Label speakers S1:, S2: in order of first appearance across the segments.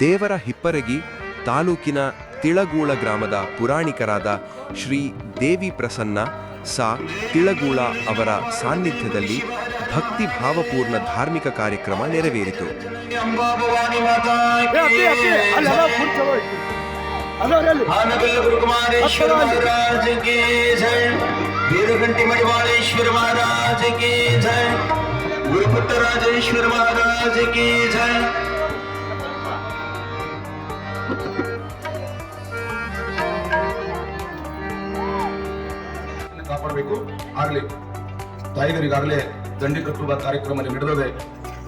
S1: ದೇವರ ಹಿಪ್ಪರಗಿ ತಾಲೂಕಿನ ತಿಳಗೂಳ ಗ್ರಾಮದ ಪುರಾಣಿಕರಾದ ಶ್ರೀ ದೇವಿ ಪ್ರಸನ್ನ ಸಾ ತಿಳಗೂಳ ಅವರ ಸಾನ್ನಿಧ್ಯದಲ್ಲಿ ಭಕ್ತಿ ಭಾವಪೂರ್ಣ ಧಾರ್ಮಿಕ ಕಾರ್ಯಕ್ರಮ ನೆರವೇರಿತು.
S2: ಅಂಬಾ
S3: ಕಾಪಾಡಬೇಕು. ಆಗಲಿ, ತಾಯಿಗರಿಗಾಗಲೇ ದಂಡಿ ಕಟ್ಟುವ ಕಾರ್ಯಕ್ರಮ ನಡೆದದೆ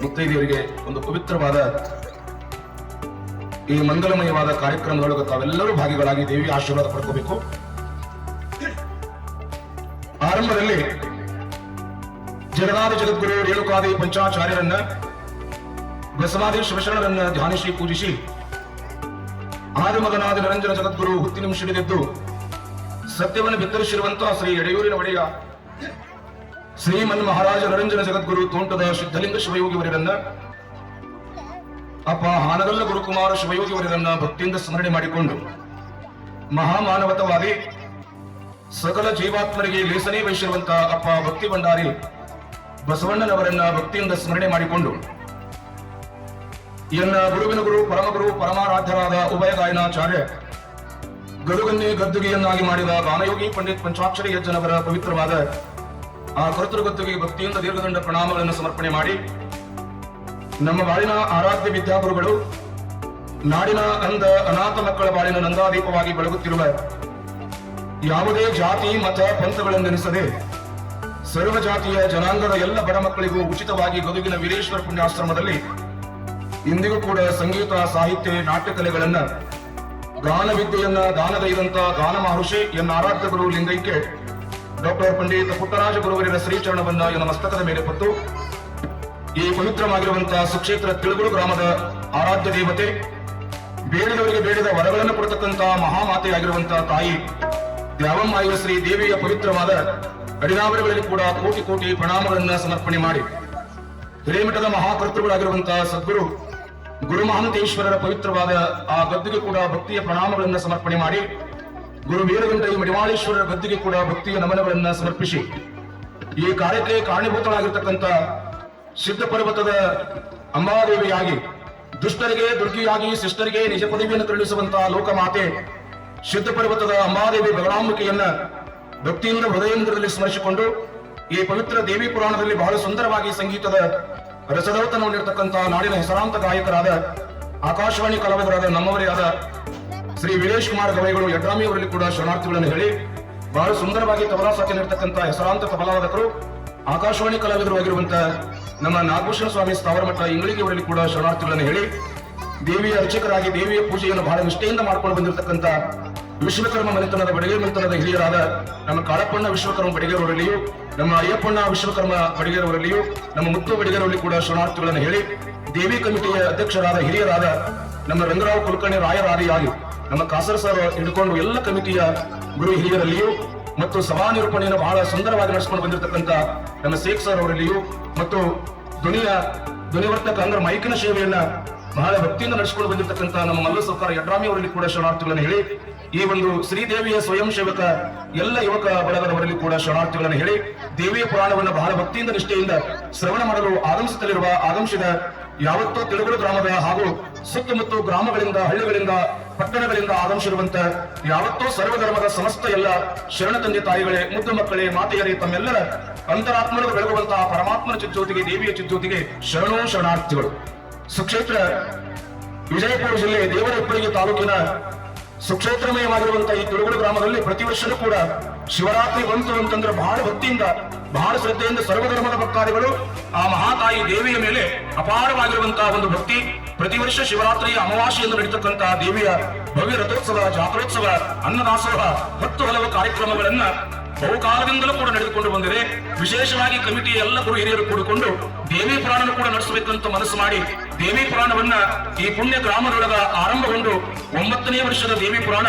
S3: ಮುತ್ತೈದೆಯರಿಗೆ ಒಂದು ಪವಿತ್ರವಾದ ಈ ಮಂಗಲಮಯವಾದ ಕಾರ್ಯಕ್ರಮದೊಳಗೆ ತಾವೆಲ್ಲರೂ ಭಾಗಿಗಳಾಗಿ ದೇವಿ ಆಶೀರ್ವಾದ ಪಡ್ಕೋಬೇಕು. ಆರಂಭದಲ್ಲಿ ಜಗದಾದ ಜಗದ್ಗುರು ರೇಣುಕಾದಿ ಪಂಚಾಚಾರ್ಯರನ್ನ ಬಸವಾದಿ ಶಿವಶರಣರನ್ನ ಧ್ಯಾನಿಸಿ ಪೂಜಿಸಿ ಆದಿಮಗನಾದ ನಿರಂಜನ ಜಗದ್ಗುರು ಹುತ್ತಿ ನಿಮಿಷಡಿದೆದ್ದು ಸತ್ಯವನ್ನು ಬಿತ್ತರಿಸಿರುವಂತಹ ಶ್ರೀ ಎಡೆಯೂರಿನ ಒಡೆಯ ಶ್ರೀಮನ್ ಮಹಾರಾಜ ನಿರಂಜನ ಜಗದ್ಗುರು ತೋಂಟದ ಸಿದ್ಧಲಿಂಗ ಶಿವಯೋಗಿವರನ್ನ ಅಪ್ಪ ಹಾನಗಲ್ಲ ಗುರುಕುಮಾರ ಶಿವಯೋಗಿವರನ್ನ ಭಕ್ತಿಯಿಂದ ಸ್ಮರಣೆ ಮಾಡಿಕೊಂಡು ಮಹಾಮಾನವತವಾಗಿ ಸಕಲ ಜೀವಾತ್ಮರಿಗೆ ಲೇಸನೆ ವಹಿಸಿರುವಂತಹ ಅಪ್ಪ ಭಕ್ತಿ ಭಂಡಾರಿ ಬಸವಣ್ಣನವರನ್ನ ಭಕ್ತಿಯಿಂದ ಸ್ಮರಣೆ ಮಾಡಿಕೊಂಡು ಎನ್ನ ಗುರುವಿನ ಗುರು ಪರಮಗುರು ಪರಮಾರಾಧ್ಯರಾದ ಉಭಯ ಗಾಯನಾಚಾರ್ಯ. ಗರುಗನ್ನೇ ಗದ್ದುಗೆಯನ್ನಾಗಿ ಮಾಡಿದ ಗಾನಯೋಗಿ ಪಂಡಿತ್ ಪಂಚಾಕ್ಷರಿ ಯಜ್ಜನವರ ಪವಿತ್ರವಾದ ಆ ಕರ್ತೃ ಗದ್ದುಗೆ ಭಕ್ತಿಯಿಂದ ದೀರ್ಘದಂಡ ಪ್ರಣಾಮಗಳನ್ನು ಸಮರ್ಪಣೆ ಮಾಡಿ, ನಮ್ಮ ಬಾಳಿನ ಆರಾಧ್ಯ ವಿದ್ಯಾಗುರುಗಳು, ನಾಡಿನ ಅಂದ ಅನಾಥ ಮಕ್ಕಳ ಬಾಳಿನ ನಂದಾದೀಪವಾಗಿ ಬೆಳಗುತ್ತಿರುವ ಯಾವುದೇ ಜಾತಿ, ಮತ ಪಂಥಗಳನ್ನೆನಿಸದೆ ಸರ್ವ ಜಾತಿಯ ಜನಾಂಗದ ಎಲ್ಲ ಬಡ ಮಕ್ಕಳಿಗೂ ಉಚಿತವಾಗಿ ಗದುಗಿನ ವೀರೇಶ್ವರ ಪುಣ್ಯಾಶ್ರಮದಲ್ಲಿ ಇಂದಿಗೂ ಕೂಡ ಸಂಗೀತ, ಸಾಹಿತ್ಯ ನಾಟ್ಯ ಕಲೆಗಳನ್ನ ಗಾನ ವಿದ್ಯೆಯನ್ನ ಇದಂತ ಗಾನ ಮಹರ್ಷಿ ಎನ್ನ ಆರಾಧ್ಯ ಗುರು ಲಿಂಗೈಕ್ಯ ಡಾಕ್ಟರ್ ಪಂಡಿತ ಪುಟ್ಟರಾಜ ಗುರುವರಿನ ಶ್ರೀಚರಣವನ್ನ ಎನ್ನ ಮಸ್ತಕದ ಮೇಲೆ ಪಟ್ಟು ಈ ಪವಿತ್ರವಾಗಿರುವಂತಹ ಸುಕ್ಷೇತ್ರ ತಿಳುಗುಳು ಗ್ರಾಮದ ಆರಾಧ್ಯ ದೇವತೆ, ಬೇಡಿದವರಿಗೆ ಬೇಡಿದ ವರಗಳನ್ನು ಕೊಡತಕ್ಕಂತಹ ಮಹಾಮಾತೆಯಾಗಿರುವಂತಹ ತಾಯಿ ದ್ಯಾವಮ್ಮಾಯ ಶ್ರೀ ದೇವಿಯ ಪವಿತ್ರವಾದ ಅಡಿನಾವರಗಳಲ್ಲಿ ಕೂಡ ಕೋಟಿ ಕೋಟಿ ಪ್ರಣಾಮಗಳನ್ನ ಸಮರ್ಪಣೆ ಮಾಡಿ ಹಿರೇಮಠದ ಮಹಾಕರ್ತೃಗಳಾಗಿರುವಂತಹ ಸದ್ಗುರು ಗುರು ಮಹಾಂತೇಶ್ವರರ ಪವಿತ್ರವಾದ ಆ ಗದ್ದಿಗೆ ಕೂಡ ಭಕ್ತಿಯ ಪ್ರಣಾಮಗಳನ್ನ ಸಮರ್ಪಣೆ ಮಾಡಿ, ಗುರು ವೀರಗಂಟೈ ಮಡಿವಾಳೇಶ್ವರರ ಗದ್ದಿಗೆ ಕೂಡ ಭಕ್ತಿಯ ನಮನಗಳನ್ನು ಸಮರ್ಪಿಸಿ, ಈ ಕಾರ್ಯಕ್ಕೆ ಕಾರಣೀಭೂತರಾಗಿರ್ತಕ್ಕಂಥ ಸಿದ್ಧ ಪರ್ವತದ ಅಂಬಾದೇವಿಯಾಗಿ, ದುಷ್ಟರಿಗೆ ದುರ್ಗಿಯಾಗಿ, ಶಿಷ್ಟರಿಗೆ ನಿಜ ಪದವಿಯನ್ನು ಕರುಣಿಸುವಂತಹ ಲೋಕಮಾತೆ ಸಿದ್ಧ ಪರ್ವತದ ಅಂಬಾದೇವಿ ಬಲರಾಂಬಿಕೆಯನ್ನ ಭಕ್ತಿಯಿಂದ ಹೃದಯಂದ್ರದಲ್ಲಿ ಸ್ಮರಿಸಿಕೊಂಡು, ಈ ಪವಿತ್ರ ದೇವಿ ಪುರಾಣದಲ್ಲಿ ಬಹಳ ಸುಂದರವಾಗಿ ಸಂಗೀತದ ರಸದೌತನವನ್ನಿರ್ತಕ್ಕಂತಹ ನಾಡಿನ ಹೆಸರಾಂತ ಗಾಯಕರಾದ ಆಕಾಶವಾಣಿ ಕಲಾವಿದರಾದ ನಮ್ಮವರೇ ಆದ ಶ್ರೀ ವೀರೇಶ್ ಕುಮಾರ್ ಗವೈಗಳು ಯಡ್ರಾಮಿ ಅವರಲ್ಲಿ ಕೂಡ ಶರಣಾರ್ಥಿಗಳನ್ನು ಹೇಳಿ ಬಹಳ ಸುಂದರವಾಗಿ ತಬಲಾ ಸಾಕಿ ನೀಡತಕ್ಕಂಥ ಹೆಸರಾಂತ ತಬಲಾವಾದಕರು, ಆಕಾಶವಾಣಿ ಕಲಾವಿದರು ಆಗಿರುವಂತಹ ನಮ್ಮ ನಾಗಭೂಷಣ ಸ್ವಾಮಿ ಸ್ಥಾವರಮಠ ಇಂಗಳಿಗೆ ಅವರಲ್ಲಿ ಕೂಡ ಶರಣಾರ್ಥಿಗಳನ್ನು ಹೇಳಿ ದೇವಿಯ ಅರ್ಚಕರಾಗಿ ದೇವಿಯ ಪೂಜೆಯನ್ನು ಬಹಳ ನಿಷ್ಠೆಯಿಂದ ಮಾಡ್ಕೊಂಡು ಬಂದಿರತಕ್ಕಂಥ ವಿಶ್ವಕರ್ಮ ಮನೆತನದ ಬಡಿಗೆ ಮನೆತನದ ಹಿರಿಯರಾದ ನಮ್ಮ ಕಾಳಪ್ಪಣ್ಣ ವಿಶ್ವಕರ್ಮ ಬಡಿಗೆರವರಲ್ಲಿಯೂ, ನಮ್ಮ ಅಯ್ಯಪ್ಪಣ್ಣ ವಿಶ್ವಕರ್ಮ ಬಡಿಗೆರವರಲ್ಲಿಯೂ, ನಮ್ಮ ಮುತ್ತು ಬಡಿಗೆರವರಲ್ಲಿ ಕೂಡ ಶರಣಾರ್ಥಿಗಳನ್ನು ಹೇಳಿ, ದೇವಿ ಕಮಿಟಿಯ ಅಧ್ಯಕ್ಷರಾದ ಹಿರಿಯರಾದ ನಮ್ಮ ರಂಗರಾವ್ ಕುಲಕರ್ಣಿ ರಾಯರಾದಿಯಾಗಿ, ನಮ್ಮ ಕಾಸರ ಸರ್ ಹಿಡ್ಕೊಂಡು ಎಲ್ಲ ಕಮಿಟಿಯ ಗುರು ಹಿರಿಯರಲ್ಲಿಯೂ ಮತ್ತು ಸಭಾ ನಿರೂಪಣೆಯನ್ನು ಬಹಳ ಸುಂದರವಾಗಿ ನಡೆಸಿಕೊಂಡು ಬಂದಿರತಕ್ಕಂಥ ನಮ್ಮ ಶೇಖ್ ಸರ್ ಅವರಲ್ಲಿಯೂ ಮತ್ತು ಧ್ವನಿಯ ಧ್ವನಿವರ್ತಕ ಅಂದ್ರೆ ಮೈಕಿನ ಸೇವೆಯನ್ನ ಬಹಳ ಭಕ್ತಿಯಿಂದ ನಡೆಸಿಕೊಂಡು ಬಂದಿರತಕ್ಕಂಥ ನಮ್ಮ ಮಲ್ಲ ಸರ್ಕಾರ ಯಡ್ರಾಮಿ ಅವರಲ್ಲಿ ಕೂಡ ಶರಣಾರ್ಥಿಗಳನ್ನು ಹೇಳಿ ಈ ಒಂದು ಶ್ರೀದೇವಿಯ ಸ್ವಯಂ ಸೇವಕ ಎಲ್ಲ ಯುವಕ ಬಳಗದವರಲ್ಲಿ ಕೂಡ ಶರಣಾರ್ಥಿಗಳನ್ನು ಹೇಳಿ ದೇವಿಯ ಪುರಾಣವನ್ನು ಬಹಳ ಭಕ್ತಿಯಿಂದ ನಿಷ್ಠೆಯಿಂದ ಶ್ರವಣ ಮಾಡಲು ಆಗಮಿಸುತ್ತಲಿರುವ ಆಗಮಿಸಿದ ಯಾವತ್ತೋ ತೆಲುಗು ಗ್ರಾಮದ ಹಾಗೂ ಸುತ್ತಮುತ್ತ ಗ್ರಾಮಗಳಿಂದ, ಹಳ್ಳಿಗಳಿಂದ, ಪಟ್ಟಣಗಳಿಂದ ಆಗಮಿಸಿರುವಂತ ಯಾವತ್ತೋ ಸರ್ವಧರ್ಮದ ಸಮಸ್ತ ಎಲ್ಲ ಶರಣ ತಂದೆ ತಾಯಿಗಳೇ, ಮುದ್ದು ಮಕ್ಕಳೇ, ಮಾತೆಯರೇ, ತಮ್ಮೆಲ್ಲರ ಅಂತರಾತ್ಮಗಳು ಬೆಳಗುವಂತಹ ಪರಮಾತ್ಮನ ಚಿಜ್ಯೋತಿಗೆ ದೇವಿಯ ಚಿಜ್ಯೋತಿಗೆ ಶರಣೋ ಶರಣಾರ್ಥಿಗಳು. ಸುಕ್ಷೇತ್ರ ವಿಜಯಪುರ ಜಿಲ್ಲೆ ದೇವರಪ್ಪಳಿಗೆ ತಾಲೂಕಿನ ಸುಕ್ಷೇತ್ರಮಯವಾಗಿರುವಂತಹ ಈ ತುಳುಗುಡು ಗ್ರಾಮದಲ್ಲಿ ಪ್ರತಿ ವರ್ಷವೂ ಕೂಡ ಶಿವರಾತ್ರಿ ಬಂತು ಅಂತಂದ್ರೆ ಬಹಳ ಭಕ್ತಿಯಿಂದ, ಬಹಳ ಶ್ರದ್ಧೆಯಿಂದ ಸರ್ವಧರ್ಮದ ಭಕ್ತಾದಿಗಳು ಆ ಮಹಾತಾಯಿ ದೇವಿಯ ಮೇಲೆ ಅಪಾರವಾಗಿರುವಂತಹ ಒಂದು ಭಕ್ತಿ. ಪ್ರತಿ ವರ್ಷ ಶಿವರಾತ್ರಿಯ ಅಮಾವಾಸೆಯನ್ನು ನಡೀತಕ್ಕಂತಹ ದೇವಿಯ ಭವ್ಯ ರಥೋತ್ಸವ, ಜಾತ್ರೋತ್ಸವ, ಅನ್ನದಾಸೋಹ, ಹತ್ತು ಹಲವು ಕಾರ್ಯಕ್ರಮಗಳನ್ನ ಬಹುಕಾಲದಿಂದಲೂ ಕೂಡ ನಡೆದುಕೊಂಡು ಬಂದಿದೆ. ವಿಶೇಷವಾಗಿ ಕಮಿಟಿ ಎಲ್ಲ ಗುರು ಹಿರಿಯರು ಕೂಡಿಕೊಂಡು ದೇವಿ ಪುರಾಣ ಕೂಡ ನಡೆಸಬೇಕಂತ ಮನಸ್ಸು ಮಾಡಿ ದೇವಿ ಪುರಾಣವನ್ನ ಈ ಪುಣ್ಯ ಗ್ರಾಮದೊಳಗ ಆರಂಭಗೊಂಡು ಒಂಬತ್ತನೇ ವರ್ಷದ ದೇವಿ ಪುರಾಣ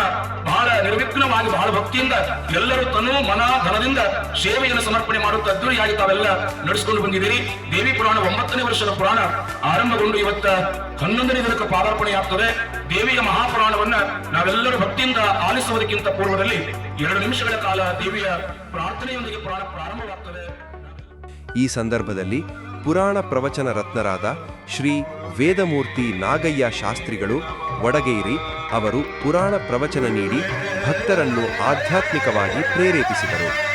S3: ಬಹಳ
S1: ನಿರ್ವಿಘ್ನವಾಗಿ, ಬಹಳ ಭಕ್ತಿಯಿಂದ ಎಲ್ಲರೂ ತನು ಮನ ಧನದಿಂದ ಸೇವೆಯನ್ನು ಸಮರ್ಪಣೆ ಮಾಡುತ್ತಾ ಅದ್ದೂರಿಯಾಗಿ ತಾವೆಲ್ಲ ನಡೆಸಿಕೊಂಡು ಬಂದಿದ್ದೀರಿ. ದೇವಿ ಪುರಾಣ ಒಂಬತ್ತನೇ ವರ್ಷದ ಪುರಾಣ ಆರಂಭಗೊಂಡು ಇವತ್ತ ಹನ್ನೊಂದನೇ ದಿನಕ್ಕೆ ಪಾದಾರ್ಪಣೆಯಾಗ್ತದೆ. ದೇವಿಯ ಮಹಾಪುರಾಣವನ್ನ ನಾವೆಲ್ಲರೂ ಭಕ್ತಿಯಿಂದ ಆಲಿಸುವುದಕ್ಕಿಂತ ಪೂರ್ವದಲ್ಲಿ ಎರಡು ನಿಮಿಷಗಳ ಕಾಲ ದೇವಿಯ ಪ್ರಾರ್ಥನೆಯೊಂದಿಗೆ ಪುರಾಣ ಪ್ರಾರಂಭವಾಗ್ತದೆ.
S2: ಈ ಸಂದರ್ಭದಲ್ಲಿ ಪುರಾಣ ಪ್ರವಚನ ರತ್ನರಾದ ಶ್ರೀ ವೇದಮೂರ್ತಿ ನಾಗಯ್ಯ ಶಾಸ್ತ್ರಿಗಳು ವಡಗೇರಿ ಅವರು ಪುರಾಣ ಪ್ರವಚನ ನೀಡಿ ಭಕ್ತರನ್ನು ಆಧ್ಯಾತ್ಮಿಕವಾಗಿ ಪ್ರೇರೇಪಿಸಿದರು.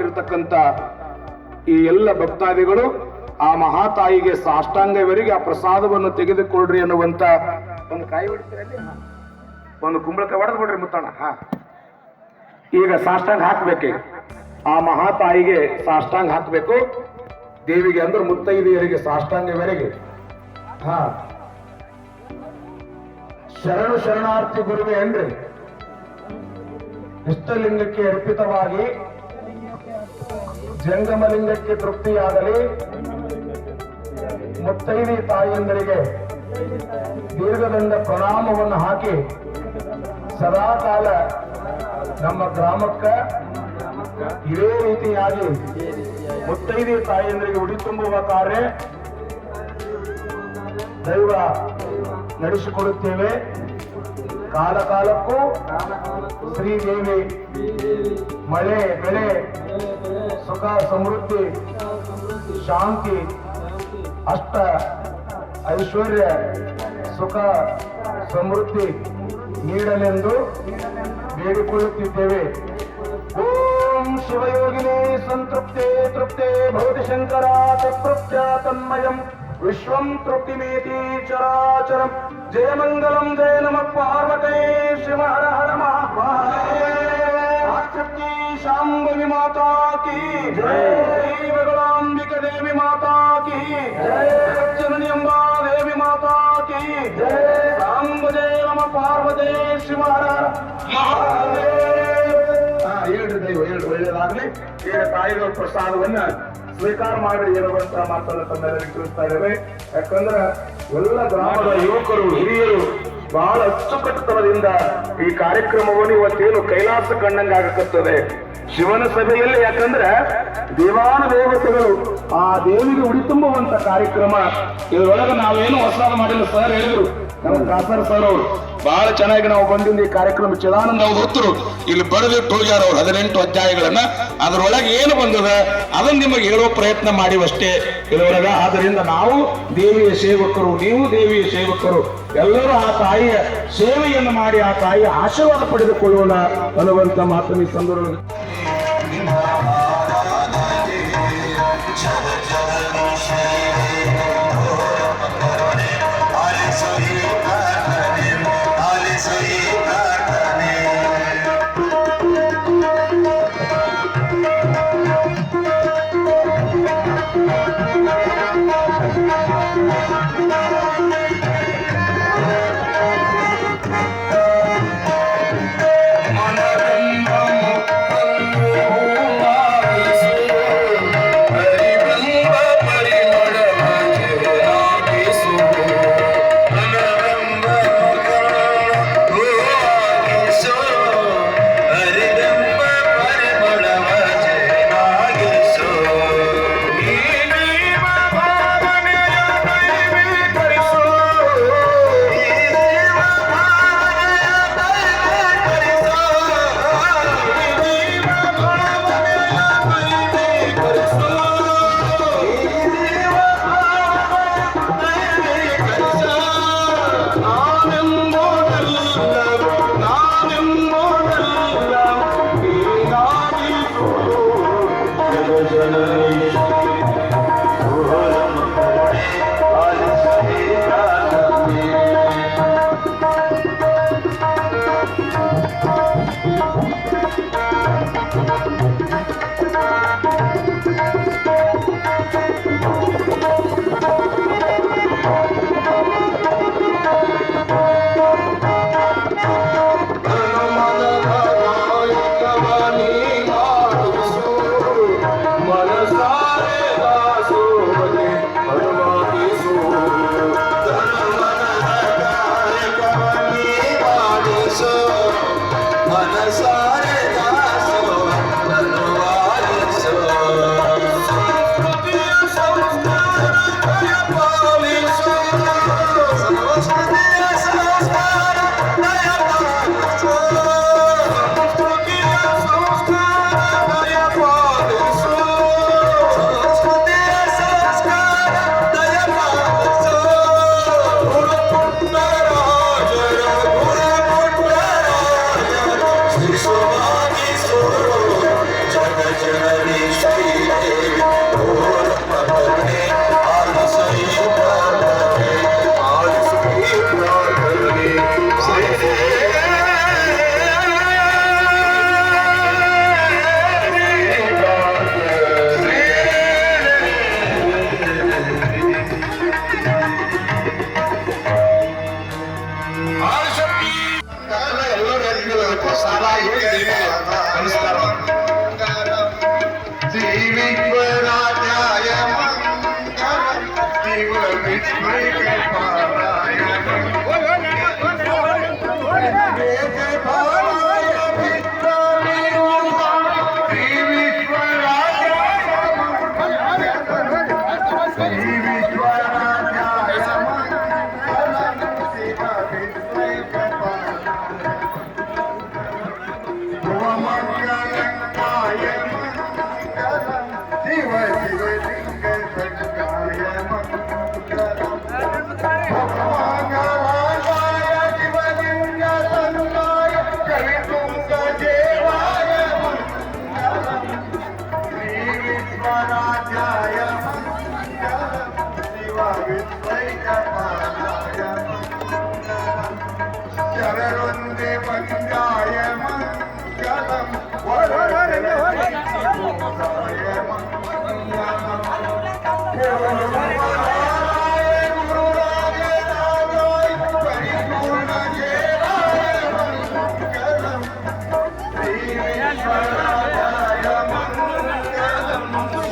S3: ಮಾಡಿರ್ತಕ್ಕಂಥ ಈ ಎಲ್ಲ ಭಕ್ತಾದಿಗಳು ಆ ಮಹಾತಾಯಿಗೆ ಸಾಷ್ಟಾಂಗವರಿಗೆ ಆ ಪ್ರಸಾದವನ್ನು ತೆಗೆದುಕೊಳ್ಳ್ರಿ ಅನ್ನುವಂತ ಒಂದು ಕಾಯಿ ಹೊಡಿತೀರಲ್ಲಿ ಒಂದು ಕುಂಬಳಕ ಹೊಡೆದು ಕೊಡ್ರಿ ಮುತ್ತಣ್ಣ. ಹಾ. ಈಗ ಸಾಷ್ಟಾಂಗ ಹಾಕ್ಬೇಕು ಆ ಮಹಾತಾಯಿಗೆ ಸಾಷ್ಟಾಂಗ ಹಾಕಬೇಕು. ದೇವಿಗೆ ಅಂದ್ರೆ ಮುತ್ತೈದೆಯರಿಗೆ ಸಾಷ್ಟಾಂಗವರೆಗೆ. ಹಾ. ಶರಣು ಶರಣಾರ್ಥಿ ಗುರುವೆ ಏನ್ರಿ? ಇಷ್ಟಲಿಂಗಕ್ಕೆ ಅರ್ಪಿತವಾಗಿ ಜಂಗಮಲಿಂಗಕ್ಕೆ ತೃಪ್ತಿಯಾಗಲಿ. ಮುತ್ತೈದಿ ತಾಯಿಯಂದರಿಗೆ ದೀರ್ಘದಿಂದ ಪ್ರಣಾಮವನ್ನು ಹಾಕಿ ಸದಾಕಾಲ ನಮ್ಮ ಗ್ರಾಮಕ್ಕ ಇದೇ ರೀತಿಯಾಗಿ ಮುತ್ತೈದಿ ತಾಯಿಯಂದರಿಗೆ ಉಡಿ ತುಂಬುವ ಕಾರ್ಯ ದೈವ ನಡೆಸಿಕೊಡುತ್ತೇವೆ. ಕಾಲ ಕಾಲಕ್ಕೂ ಶ್ರೀದೇವಿ ಮಳೆ, ಬೆಳೆ ಸುಖ, ಸಮೃದ್ಧಿ, ಶಾಂತಿ, ಅಷ್ಟ, ಐಶ್ವರ್ಯ, ಸುಖ, ಸಮೃದ್ಧಿ ನೀಡಲೆಂದು ಬೇಡಿಕೊಳ್ಳುತ್ತಿದ್ದೇವೆ. ಓಂ ಶಿವಯೋಗಿನಿ ಸಂತೃಪ್ತೆ, ತೃಪ್ತೆ ಭವತಿ ಶಂಕರ ತೃಪ್ತ್ಯ ತನ್ಮಯಂ. ವಿಶ್ವಂ ತೃಪ್ತಿಮೇತಿ ಚರಾಚರಂ. ಜಯ ಮಂಗಲಂ ಜಯ ನಮಃ ಪಾರ್ವತೇ, ಶಿವ ಹರ ಹರ ಮಹಾಶಕ್ತಿ ಶಾಂಭವಿ ಮಾತಾ ಕಿ ಜಯ ಬಗಳಾಂಬಿಕ ದೇವಿ ಮಾತಾ ಕಿ ಜಯ ಜನನಿ ಅಂಬಾ ದೇವಿ ಮಾತಾ ಕಿ ಜಯ ಸಾಂಬ ಜಯ ನಮ ಪಾರ್ವತೇ ಶಿವ ಹೇಳ್ರಿ ದೈವ, ಹೇಳ್ರಿ, ಒಳ್ಳೇದಾಗ್ಲಿ. ಈಗ ತಾಯಿಗಳ ಪ್ರಸಾದವನ್ನ ಸ್ವೀಕಾರ ಮಾಡಿ ಇರುವಂತ ಮಾತನ್ನು ತಂದೆ ತಿಳಿಸ್ತಾ ಇದ್ದೇವೆ. ಯಾಕಂದ್ರೆ ಎಲ್ಲ ಗ್ರಾಮದ ಯುವಕರು, ಹಿರಿಯರು ಬಹಳ ಅಚ್ಚುಕಟ್ಟುತನದಿಂದ ಈ ಕಾರ್ಯಕ್ರಮವನ್ನು ಇವತ್ತೇನು ಕೈಲಾಸ ಕಂಡಂಗೆ ಆಗಕತ್ತದೆ ಶಿವನ ಸಭೆಯಲ್ಲಿ ಯಾಕಂದ್ರೆ ದೇವಾನು ದೇವತೆಗಳು ಆ ದೇವಿಗೆ ಉಡಿ ತುಂಬುವಂತ ಕಾರ್ಯಕ್ರಮ. ಇದರೊಳಗೆ ನಾವೇನು ಹೊಸದಾದ ಮಾಡಿಲ್ಲ ಸರ್ ಹೇಳಿದ್ರು. ನಮ್ಮ ಕಾಸರ್ ಸರ್ ಅವರು. ಬಹಳ ಚೆನ್ನಾಗಿ ನಾವು ಬಂದಿದ್ದು ಈ ಕಾರ್ಯಕ್ರಮ. ಚಿದಾನಂದ
S4: ಅವರು ಹೊತ್ತರು ಇಲ್ಲಿ ಬರೆದಿಟ್ಟು ಹೋಗ್ಯಾರ ಅವ್ರು ಹದಿನೆಂಟು ಅಧ್ಯಾಯಗಳನ್ನ. ಅದರೊಳಗೆ ಏನು ಬಂದದ? ಅದನ್ನ ನಿಮಗೆ ಹೇಳೋ ಪ್ರಯತ್ನ ಮಾಡಿವಷ್ಟೇ.
S3: ಇದರೊಳಗ ಆದ್ದರಿಂದ ನಾವು ದೇವಿಯ ಸೇವಕರು, ನೀವು ದೇವಿಯ ಸೇವಕರು. ಎಲ್ಲರೂ ಆ ತಾಯಿಯ ಸೇವೆಯನ್ನು ಮಾಡಿ ಆ ತಾಯಿಯ ಆಶೀರ್ವಾದ ಪಡೆದುಕೊಳ್ಳೋಣ ಅನ್ನುವಂತ ಮಾತನ್ನು ಈ ಸಂದರ್ಭದಲ್ಲಿ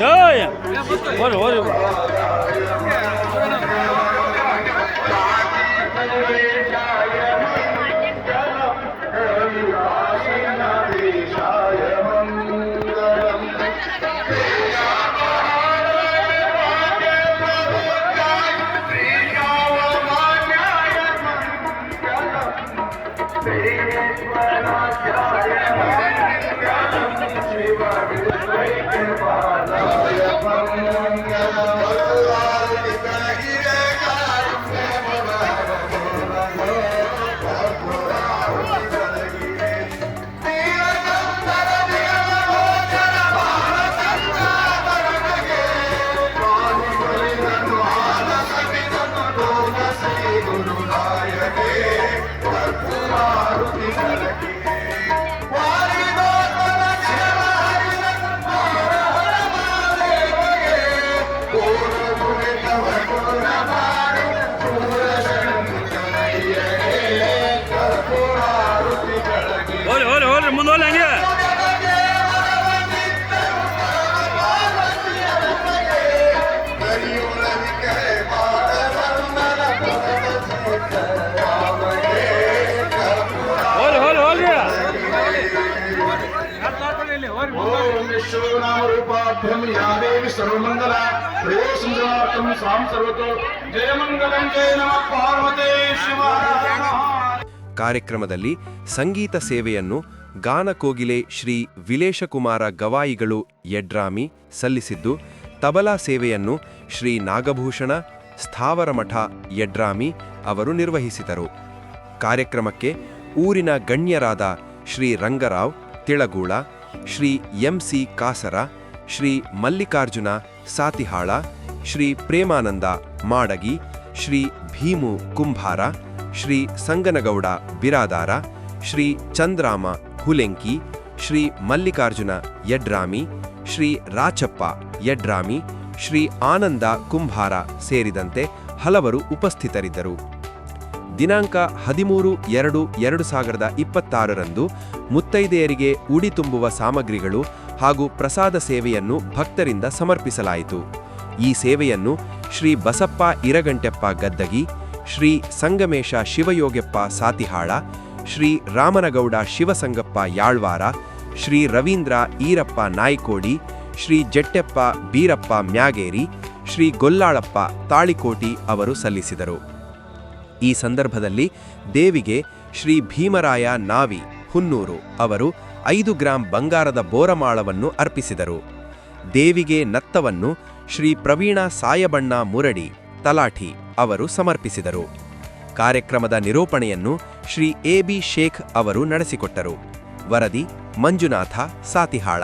S3: 야야 머리 머리 머리
S1: ಕಾರ್ಯಕ್ರಮದಲ್ಲಿ ಸಂಗೀತ ಸೇವೆಯನ್ನು ಗಾನಕೋಗಿಲೆ ಶ್ರೀ ವಿಲೇಶಕುಮಾರ ಗವಾಯಿಗಳು ಯಡ್ರಾಮಿ ಸಲ್ಲಿಸಿದ್ದು, ತಬಲಾ ಸೇವೆಯನ್ನು ಶ್ರೀ ನಾಗಭೂಷಣ ಸ್ಥಾವರಮಠ ಯಡ್ರಾಮಿ ಅವರು ನಿರ್ವಹಿಸಿದರು. ಕಾರ್ಯಕ್ರಮಕ್ಕೆ ಊರಿನ ಗಣ್ಯರಾದ ಶ್ರೀ ರಂಗರಾವ್ ತಿಳಗೂಳ, ಶ್ರೀ ಎಂಸಿ ಕಾಸರ, ಶ್ರೀ ಮಲ್ಲಿಕಾರ್ಜುನ, ಸಾತಿಹಾಳ ಶ್ರೀ ಪ್ರೇಮಾನಂದ ಮಾಡಗಿ, ಶ್ರೀ ಭೀಮು ಕುಂಭಾರ, ಶ್ರೀ ಸಂಗನಗೌಡ ಬಿರಾದಾರ, ಶ್ರೀ ಚಂದ್ರಾಮ ಹುಲೆಂಕಿ, ಶ್ರೀ ಮಲ್ಲಿಕಾರ್ಜುನ ಯಡ್ರಾಮಿ, ಶ್ರೀ ರಾಚಪ್ಪ ಯಡ್ರಾಮಿ, ಶ್ರೀ ಆನಂದ ಕುಂಭಾರ ಸೇರಿದಂತೆ ಹಲವರು ಉಪಸ್ಥಿತರಿದ್ದರು. ದಿನಾಂಕ ಹದಿಮೂರು ಎರಡು ಎರಡು ಸಾವಿರದ ಇಪ್ಪತ್ತಾರರಂದು ಮುತ್ತೈದೆಯರಿಗೆ ಉಡಿ ತುಂಬುವ ಸಾಮಗ್ರಿಗಳು ಹಾಗೂ ಪ್ರಸಾದ ಸೇವೆಯನ್ನು ಭಕ್ತರಿಂದ ಸಮರ್ಪಿಸಲಾಯಿತು. ಈ ಸೇವೆಯನ್ನು ಶ್ರೀ ಬಸಪ್ಪ ಇರಗಂಟೆಪ್ಪ ಗದ್ದಗಿ, ಶ್ರೀ ಸಂಗಮೇಶ ಶಿವಯೋಗೆಪ್ಪ ಸಾತಿಹಾಳ, ಶ್ರೀ ರಾಮನಗೌಡ ಶಿವಸಂಗಪ್ಪ ಯಾಳ್ವಾರ, ಶ್ರೀ ರವೀಂದ್ರ ಈರಪ್ಪ ನಾಯ್ಕೋಡಿ, ಶ್ರೀ ಜಟ್ಟೆಪ್ಪ ಬೀರಪ್ಪ ಮ್ಯಾಗೇರಿ, ಶ್ರೀ ಗೊಲ್ಲಾಳಪ್ಪ ತಾಳಿಕೋಟಿ ಅವರು ಸಲ್ಲಿಸಿದರು. ಈ ಸಂದರ್ಭದಲ್ಲಿ ದೇವಿಗೆ ಶ್ರೀ ಭೀಮರಾಯ ನಾವಿ ಹುನ್ನೂರು ಅವರು ಐದು ಗ್ರಾಂ ಬಂಗಾರದ ಬೋರಮಾಳವನ್ನು ಅರ್ಪಿಸಿದರು. ದೇವಿಗೆ ನತ್ತವನ್ನು ಶ್ರೀ ಪ್ರವೀಣ ಸಾಯಬಣ್ಣ ಮುರಡಿ ತಲಾಠಿ ಅವರು ಸಮರ್ಪಿಸಿದರು. ಕಾರ್ಯಕ್ರಮದ ನಿರೂಪಣೆಯನ್ನು ಶ್ರೀ ಎ ಬಿ ಶೇಖ್ ಅವರು ನಡೆಸಿಕೊಟ್ಟರು. ವರದಿ ಮಂಜುನಾಥ, ಸಾತಿಹಾಳ.